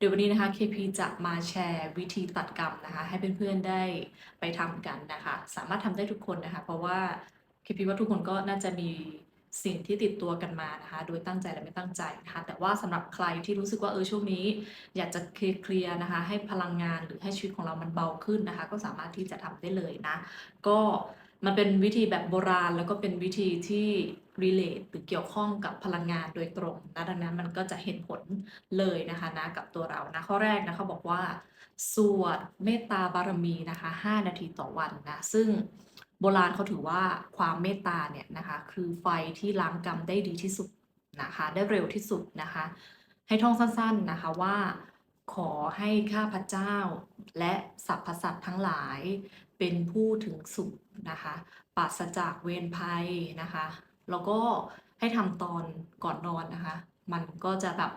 เดี๋ยววันนี้นะคะ KP จะมาแชร์วิธีตัดกรรมนะคะ ให้เพื่อนๆได้ไปทำกันนะคะ สามารถทำได้ทุกคนนะคะ เพราะว่า KP ว่าทุกคนก็น่าจะมีสิ่งที่ติดตัวกันมานะคะ โดยตั้งใจและไม่ตั้งใจนะคะ แต่ว่าสำหรับใครที่รู้สึกว่าเออช่วงนี้ อยากจะเคลียร์นะคะ ให้พลังงานหรือให้ชีวิตของเรามันเบาขึ้นนะคะ ก็สามารถที่จะทำได้เลยนะ ก็มันเป็นวิธีแบบโบราณแล้วก็เป็นวิธีที่ relate หรือเกี่ยวข้องกับพลังงานโดยตรงนะดังนั้นมันก็จะเห็นผลเลยนะคะนะกับตัวเรานะข้อแรกนะเขาบอกว่า สวดเมตตาบารมีนะคะ 5 นาทีต่อวันนะซึ่งโบราณเขาถือว่าความเมตตาเนี่ยนะคะ คือไฟที่ล้างกรรมได้ดีที่สุดนะคะ ได้เร็วที่สุดนะคะ ให้ท่องสั้นๆนะคะว่าขอให้ข้าพเจ้า และสรรพสัตว์ทั้งหลายเป็นผู้ถึงสุขนะคะปราศจากเวรภัยนะคะ แล้วก็ให้ทำตอนก่อนนอนนะคะ มันก็จะแบบ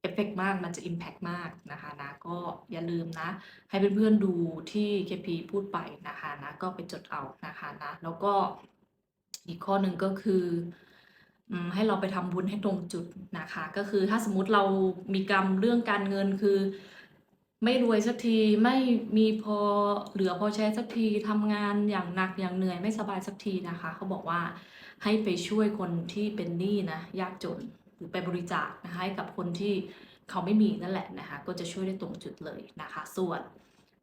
เอฟเฟกต์มาก มันจะ Impact มากนะคะนะ ก็อย่าลืมนะ ให้เพื่อนๆดูที่ KP พูดไปนะคะนะ ก็ไปจดเอานะคะนะ แล้วก็อีกข้อหนึ่งก็คืออให้เราไปทำบุญให้ตรงจุดนะคะ ก็คือถ้าสมมติเรามีกรรมเรื่องการเงินคือ ไม่รวยสักทีไม่มีพอเหลือพอใช้สักทีทำงานอย่างหนักอย่างเหนื่อยไม่สบายสักทีนะคะ เขาบอกว่า ให้ไปช่วยคนที่เป็นหนี้นะยากจนหรือไปบริจาคนะคะให้กับคนที่เขาไม่มีนั่นแหละนะคะก็จะช่วยได้ตรงจุดเลยนะคะ ส่วน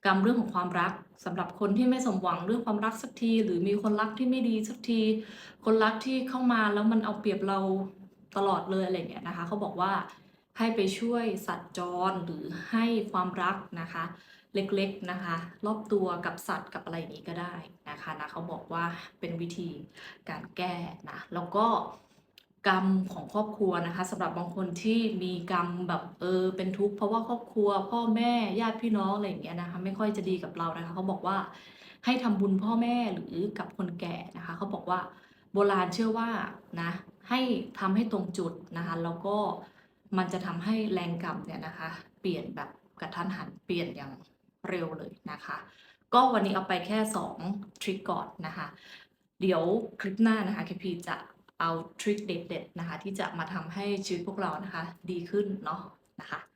กรรมเรื่องของความรักสำหรับคนที่ไม่สมหวังเรื่องความรักสักที หรือมีคนรักที่ไม่ดีสักที คนรักที่เข้ามาแล้วมันเอาเปรียบเราตลอดเลยอะไรเงี้ยนะคะเขาบอกว่าให้ไปช่วยสัตว์จรหรือให้ความรักนะคะ เล็กๆนะคะ รอบตัวกับสัตว์กับอะไรนี้ก็ได้นะคะนะเขาบอกว่าเป็นวิธีการแก้นะแล้วก็กรรมของครอบครัวนะคะสำหรับบางคนที่มีกรรมแบบเออเป็นทุกข์เพราะว่าครอบครัว พ่อแม่ญาติพี่น้องอะไรอย่างเงี้ยนะคะ ไม่ค่อยจะดีกับเรานะคะเขาบอกว่าให้ทำบุญพ่อแม่หรือกับคนแก่นะคะเขาบอกว่าโบราณเชื่อว่านะให้ทำให้ตรงจุดนะคะแล้วก็มันจะทำให้แรงกรรมเนี่ยนะคะ เปลี่ยนแบบกระทันหันเปลี่ยนอย่าง เร็วเลยนะคะ ก็วันนี้เอาไปแค่ 2 ทริคก่อนนะคะ เดี๋ยวคลิปหน้านะคะเคพีจะเอาทริคเด็ดๆนะคะ ที่จะมาทำให้ชีวิตพวกเรานะคะ ดีขึ้นเนาะนะคะ